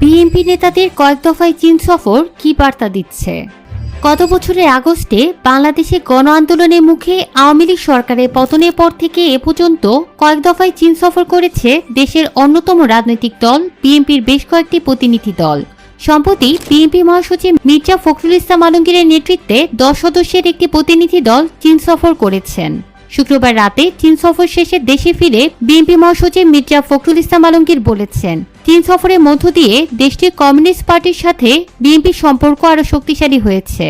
BNP নেতাদের কয়েক দফায় চীন সফর কি বার্তা দিচ্ছে? গত বছরের আগস্টে বাংলাদেশে গণ আন্দোলনের মুখে আওয়ামী লীগ সরকারের পতনের পর থেকে এ পর্যন্ত কয়েক দফায় চীন সফর করেছে দেশের অন্যতম রাজনৈতিক দল, বিএনপির বেশ কয়েকটি প্রতিনিধি দল। সম্প্রতি বিএনপি মহাসচিব মির্জা ফখরুল ইসলাম আলমগীরের নেতৃত্বে দশ সদস্যের একটি প্রতিনিধি দল চীন সফর করেছেন। শুক্রবার রাতে চীন সফর শেষে দেশে ফিরে বিএনপি মহাসচিব মির্জা ফখরুল ইসলাম আলমগীর বলেছেন, চীন সফরের মধ্য দিয়ে দেশটির কমিউনিস্ট পার্টির সাথে বিএনপির সম্পর্ক আরও শক্তিশালী হয়েছে।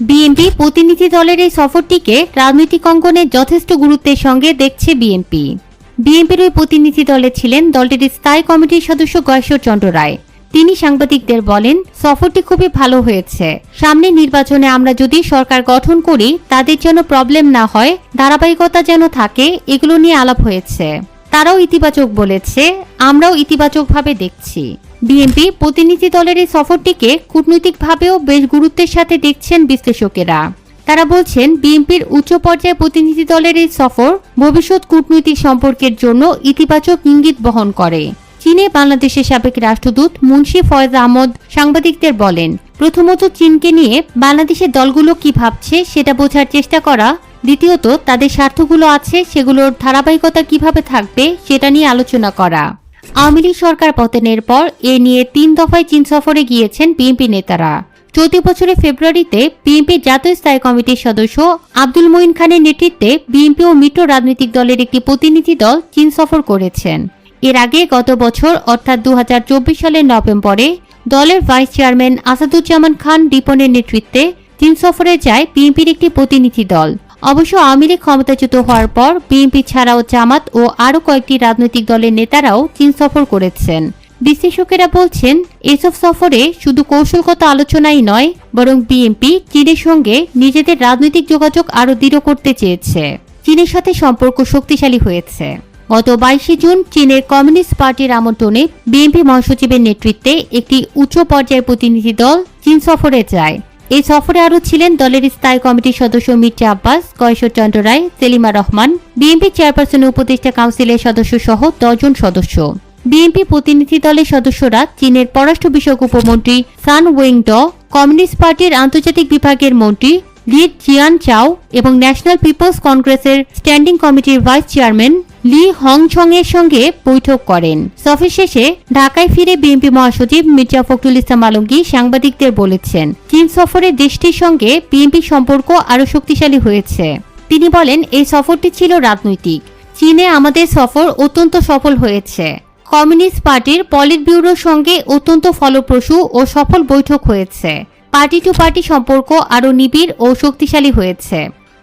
বিএনপি প্রতিনিধি দলের এই সফরটিকে রাজনৈতিক অঙ্গনে যথেষ্ট গুরুত্বের সঙ্গে দেখছে বিএনপি। বিএনপির ওই প্রতিনিধি দলে ছিলেন দলটির স্থায়ী কমিটির সদস্য গয়েশ্বর চন্দ্র রায়। তিনি সাংবাদিকদের বলেন, সফরটি খুবই ভালো হয়েছে। সামনে নির্বাচনে আমরা যদি সরকার গঠন করি, তাদের যেন প্রবলেম না হয়, ধারাবাহিকতা যেন থাকে, এগুলো নিয়ে আলাপ হয়েছে। তারাও ইতিবাচক বলেছে, আমরাও ইতিবাচকভাবে দেখছি। বিএনপি প্রতিনিধি দলের এই সফরটিকে কূটনৈতিকভাবেও বেশ গুরুত্বের সাথে দেখছেন বিশ্লেষকেরা। তারা বলছেন, বিএনপির উচ্চ পর্যায়ে প্রতিনিধি দলের এই সফর ভবিষ্যৎ কূটনৈতিক সম্পর্কের জন্য ইতিবাচক ইঙ্গিত বহন করে। চীনে বাংলাদেশের সাবেক রাষ্ট্রদূত মুন্সি ফয়েজ আহমদ সাংবাদিকদের বলেন, প্রথমত চীনকে নিয়ে বাংলাদেশের দলগুলো কি ভাবছে সেটা বোঝার চেষ্টা করা, দ্বিতীয়ত তাদের স্বার্থগুলো আছে, সেগুলোর ধারাবাহিকতা কীভাবে থাকবে সেটা নিয়ে আলোচনা করা। আওয়ামী লীগ সরকার পতনের পর এ নিয়ে তিন দফায় চীন সফরে গিয়েছেন বিএনপি নেতারা। চলতি বছরের ফেব্রুয়ারিতে বিএনপি জাতীয় স্থায়ী কমিটির সদস্য আব্দুল মঈন খানের নেতৃত্বে বিএনপি ও মিত্র রাজনৈতিক দলের একটি প্রতিনিধি দল চীন সফর করেছেন। এর আগে গত বছর, অর্থাৎ দু হাজার চব্বিশ সালের নভেম্বরে, দলের ভাইস চেয়ারম্যান আসাদুজ্জামান খান রিপনের নেতৃত্বে চীন সফরে যায় বিএনপির একটি প্রতিনিধি দল। অবশ্য আওয়ামী লীগ ক্ষমতাচ্যুত হওয়ার পর, বিএনপি ছাড়াও জামাত ও আরও কয়েকটি রাজনৈতিক দলের নেতারাও চীন সফর করেছেন। বিশ্লেষকেরা বলছেন, এসব সফরে শুধু কৌশলগত আলোচনাই নয়, বরং বিএনপি চীনের সঙ্গে নিজেদের রাজনৈতিক যোগাযোগ আরও দৃঢ় করতে চেয়েছে। চীনের সাথে সম্পর্ক শক্তিশালী হয়েছে। গত বাইশে জুন চীনের কমিউনিস্ট পার্টির আমন্ত্রণে বিএনপি মহাসচিবের নেতৃত্বে একটি উচ্চ পর্যায়ের প্রতিনিধি দল চীন সফরে যায়। এই সফরে আরও ছিলেন দলের স্থায়ী কমিটির সদস্য মির্জা আব্বাস কয়েশ্বর চন্দ্র রায়, সেলিমা রহমান, বিএনপি চেয়ারপারসন উপদেষ্টা কাউন্সিলের সদস্য সহ দশজন সদস্য। বিএনপি প্রতিনিধি দলের সদস্যরা চীনের পররাষ্ট্র বিষয়ক উপমন্ত্রী সান ওয়েং ড কমিউনিস্ট পার্টির আন্তর্জাতিক বিভাগের মন্ত্রী লি জিয়ান চাও এবং ন্যাশনাল পিপলস কংগ্রেসের স্ট্যান্ডিং কমিটির ভাইস চেয়ারম্যান লি হংছং এর সঙ্গে বৈঠক করেন। সফর শেষে ঢাকায় ফিরে বিএনপি মহাসচিব মির্জা ফখরুল ইসলাম আলমগীর সাংবাদিকদের বলেছেন, চীন সফরে দেশটির সঙ্গে বিএনপি সম্পর্ক আরও শক্তিশালী হয়েছে। তিনি বলেন, এই সফরটি ছিল রাজনৈতিক। চীনে আমাদের সফর অত্যন্ত সফল হয়েছে। কমিউনিস্ট পার্টির পলিট ব্যুরোর সঙ্গে অত্যন্ত ফলপ্রসূ ও সফল বৈঠক হয়েছে। পার্টি টু পার্টি সম্পর্ক আরও নিবিড় ও শক্তিশালী হয়েছে।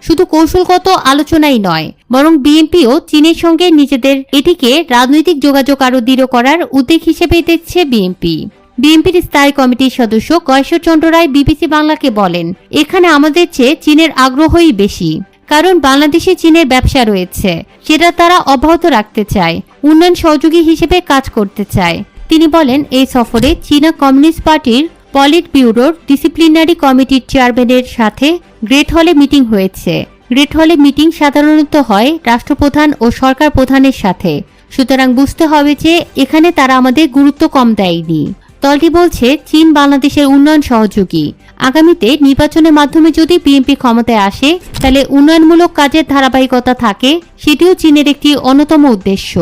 শুধু কৌশলগত আলোচনাই নয়, বরং বিএনপিও চীনের সঙ্গে নিজেদের এটিকে রাজনৈতিক যোগাযোগ আরও দৃঢ় করার উদ্যোগ হিসেবে দেখছে বিএনপি। বিএনপির স্থায়ী কমিটির সদস্য কয়েশ্বর চন্দ্র রায় বিবিসি বাংলাকে বলেন, এখানে আমাদের চেয়ে চীনের আগ্রহই বেশি, কারণ বাংলাদেশে চীনের ব্যবসা রয়েছে, সেটা তারা অব্যাহত রাখতে চায়, উন্নয়ন সহযোগী হিসেবে কাজ করতে চায়। তিনি বলেন, এই সফরে চীনা কমিউনিস্ট পার্টির পলিট ব্যুরোর ডিসিপ্লিনারি কমিটির চেয়ারম্যানের সাথে গ্রেট হলে মিটিং হয়েছে। গ্রেট হলে মিটিং সাধারণত হয় রাষ্ট্রপ্রধান ও সরকার প্রধানের সাথে। সুতরাং বুঝতে হবে যে এখানে তারা আমাদের গুরুত্ব কম দেয়নি। দলটি বলছে, চীন বাংলাদেশের উন্নয়ন সহযোগী। আগামীতে নির্বাচনের মাধ্যমে যদি বিএনপি ক্ষমতায় আসে, তাহলে উন্নয়নমূলক কাজের ধারাবাহিকতা থাকে, সেটিও চীনের একটি অন্যতম উদ্দেশ্য।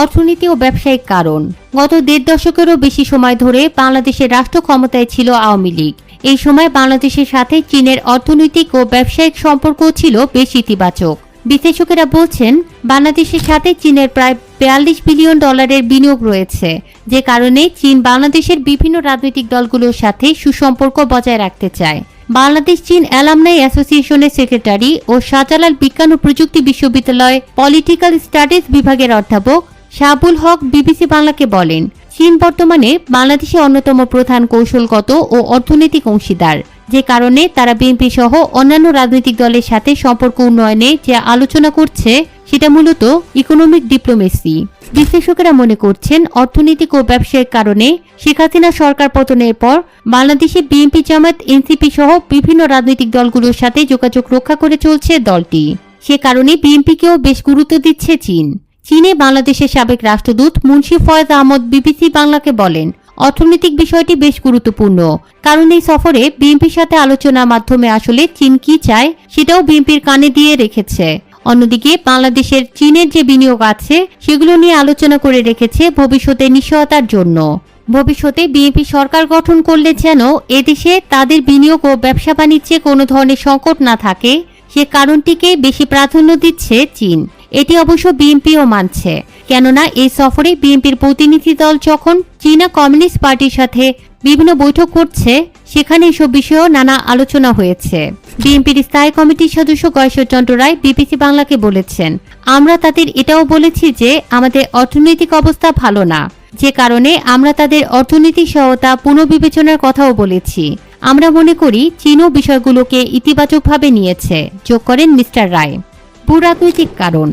অর্থনীতি ও ব্যবসায়িক কারণ। গত দেড় দশকেরও বেশি সময় ধরে বাংলাদেশের রাষ্ট্র ক্ষমতায় ছিল আওয়ামী লীগ। এই সময় বাংলাদেশের সাথে চীনের অর্থনৈতিক ও ব্যবসায়িক সম্পর্ক ছিল বেশ ইতিবাচক। বিশ্লেষকেরা বলছেন, বাংলাদেশের সাথে চীনের প্রায় বিয়াল্লিশ বিলিয়ন ডলারের বিনিয়োগ রয়েছে। যে কারণে চীন বাংলাদেশের বিভিন্ন রাজনৈতিক দলগুলোর সাথে সুসম্পর্ক বজায় রাখতে চায়। বাংলাদেশ চীন অ্যালামনাই অ্যাসোসিয়েশনের সেক্রেটারি ও শাহজালাল বিজ্ঞান ও প্রযুক্তি বিশ্ববিদ্যালয় পলিটিক্যাল স্টাডিজ বিভাগের অধ্যাপক শাহাবুল হক বিবিসি বাংলাকে বলেন, চীন বর্তমানে বাংলাদেশের অন্যতম প্রধান কৌশলগত ও অর্থনৈতিক অংশীদার। যে কারণে তারা বিএনপি সহ অন্যান্য রাজনৈতিক দলের সাথে সম্পর্ক উন্নয়নে যে আলোচনা করছে, সেটা মূলত ইকোনমিক ডিপ্লোমেসি বিশ্লেষকেরা মনে করছেন অর্থনৈতিক ও ব্যবসায়িক কারণে শেখ হাসিনা সরকার পতনের পর বাংলাদেশে বিএনপি জামাত এনসিপি সহ বিভিন্ন রাজনৈতিক দলগুলোর সাথে যোগাযোগ রক্ষা করে চলছে দলটি। সে কারণে বিএনপিকেও বেশ গুরুত্ব দিচ্ছে চীন। চীনে বাংলাদেশের সাবেক রাষ্ট্রদূত মুন্সি ফয়েজ আহমদ বিবিসি বাংলাকে বলেন, অর্থনৈতিক বিষয়টি বেশ গুরুত্বপূর্ণ, কারণ এই সফরে বিএনপির সাথে আলোচনার মাধ্যমে আসলে চীন কি চায় সেটাও বিএনপির কানে দিয়ে রেখেছে। অন্যদিকে বাংলাদেশের চীনের যে বিনিয়োগ আছে, সেগুলো নিয়ে আলোচনা করে রেখেছে ভবিষ্যতে নিশ্চয়তার জন্য। ভবিষ্যতে বিএনপি সরকার গঠন করলে যেন এদেশে তাদের বিনিয়োগ ও ব্যবসা বাণিজ্যে কোনো ধরনের সংকট না থাকে, সে কারণটিকে বেশি প্রাধান্য দিচ্ছে চীন। এটি অবশ্য বিএনপিও মানছে। কেননা এই সফরে বিএনপির প্রতিনিধি দল যখন চীনা কমিউনিস্ট পার্টির সাথে বিভিন্ন বৈঠক করছে, সেখানে এসব বিষয়েও নানা আলোচনা হয়েছে। বিএনপির স্থায়ী কমিটির সদস্য গয়েশ্বরচন্দ্র রায় বিবিসি বাংলাকে বলেছেন, আমরা তাদের এটাও বলেছি যে আমাদের অর্থনৈতিক অবস্থা ভালো না। যে কারণে আমরা তাদের অর্থনৈতিক সহায়তা পুনর্বিবেচনার কথাও বলেছি। আমরা মনে করি চীনও বিষয়গুলোকে ইতিবাচকভাবে নিয়েছে। যোগ করেন মিস্টার রায়। ভূরাজনৈতিক কারণ।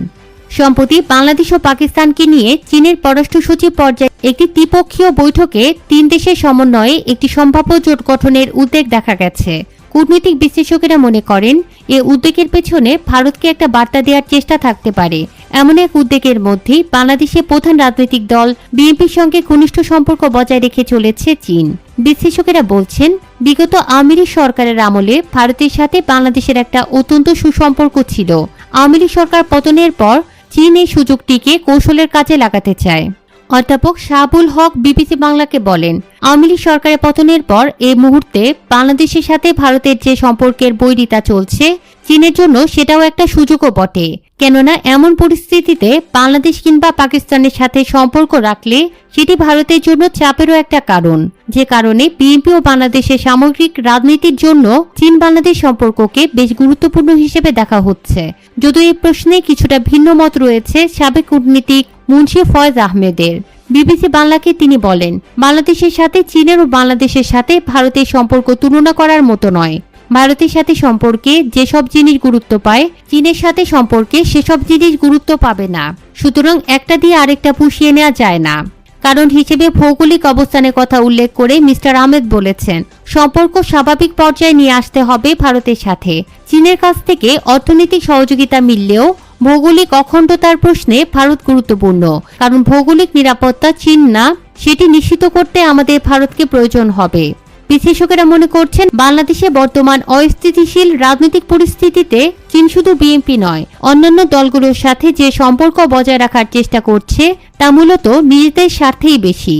সম্প্রতি বাংলাদেশ ও পাকিস্তানকে নিয়ে চীনের পররাষ্ট্র সচিব পর্যায়ে একটি দ্বিপক্ষীয় বৈঠকে তিন দেশের সমন্বয়ে একটি সম্ভাব্য জোট গঠনের উদ্বেগ দেখা গেছে। কূটনৈতিক বিশ্লেষকেরা মনে করেন, এ উদ্বেগের পেছনে ভারতকে একটা বার্তা দেওয়ার চেষ্টা থাকতে পারে। এমন এক উদ্বেগের মধ্যেই বাংলাদেশের প্রধান রাজনৈতিক দল বিএনপির সঙ্গে ঘনিষ্ঠ সম্পর্ক বজায় রেখে চলেছে চীন। বিশ্লেষকেরা বলছেন, বিগত লীগ সরকারের আমলে ভারতের সাথে বাংলাদেশের একটা অত্যন্ত সুসম্পর্ক ছিল। আওয়ামী সরকার পতনের পর চীন এই সুযোগটিকে কৌশলের কাজে লাগাতে চায়। অধ্যাপক শাহাবুল হক বিবিসি বাংলাকে বলেন, আওয়ামী লীগ সরকারের পতনের পর এ মুহূর্তে বাংলাদেশের সাথে ভারতের যে সম্পর্কের বৈরিতা চলছে, চীনের জন্য সেটাও একটা সুযোগও বটে। কেননা এমন পরিস্থিতিতে বাংলাদেশ কিংবা পাকিস্তানের সাথে সম্পর্ক রাখলে সেটি ভারতের জন্য চাপেরও একটা কারণ। যে কারণে বিএনপি ও বাংলাদেশের সামগ্রিক রাজনীতির জন্য চীন বাংলাদেশ সম্পর্ককে বেশ গুরুত্বপূর্ণ হিসেবে দেখা হচ্ছে। যদিও এই প্রশ্নে কিছুটা ভিন্ন মত রয়েছে সাবেক কূটনীতিক মুন্সি ফয়েজ আহমেদের। বিবিসি বাংলাকে তিনি বলেন, বাংলাদেশের সাথে চীনের ও বাংলাদেশের সাথে ভারতের সম্পর্ক তুলনা করার মতো নয়। ভারতের সাথে সম্পর্কে যেসব জিনিস গুরুত্ব পায়, চীনের সাথে সম্পর্কে সেসব জিনিস গুরুত্ব পাবে না। সুতরাং একটা দিয়ে আরেকটা পুষিয়ে নেওয়া যায় না। কারণ হিসেবে ভৌগোলিক অবস্থানের কথা উল্লেখ করে মিস্টার আহমেদ বলেছেন, সম্পর্ক স্বাভাবিক পর্যায়ে নিয়ে আসতে হবে ভারতের সাথে। চীনের কাছ থেকে অর্থনৈতিক সহযোগিতা মিললেও ভৌগোলিক অখণ্ডতার প্রশ্নে ভারত গুরুত্বপূর্ণ। কারণ ভৌগোলিক নিরাপত্তা চীন না, সেটি নিশ্চিত করতে আমাদের ভারতকে প্রয়োজন হবে। বিশেষজ্ঞরা মনে করছেন, বাংলাদেশে বর্তমান অস্থিতিশীল রাজনৈতিক পরিস্থিতিতে চীন শুধু বিএনপি নয়, অন্যান্য দলগুলোর সাথে যে সম্পর্ক বজায় রাখার চেষ্টা করছে, তা মূলত নিজেদের স্বার্থেই বেশি।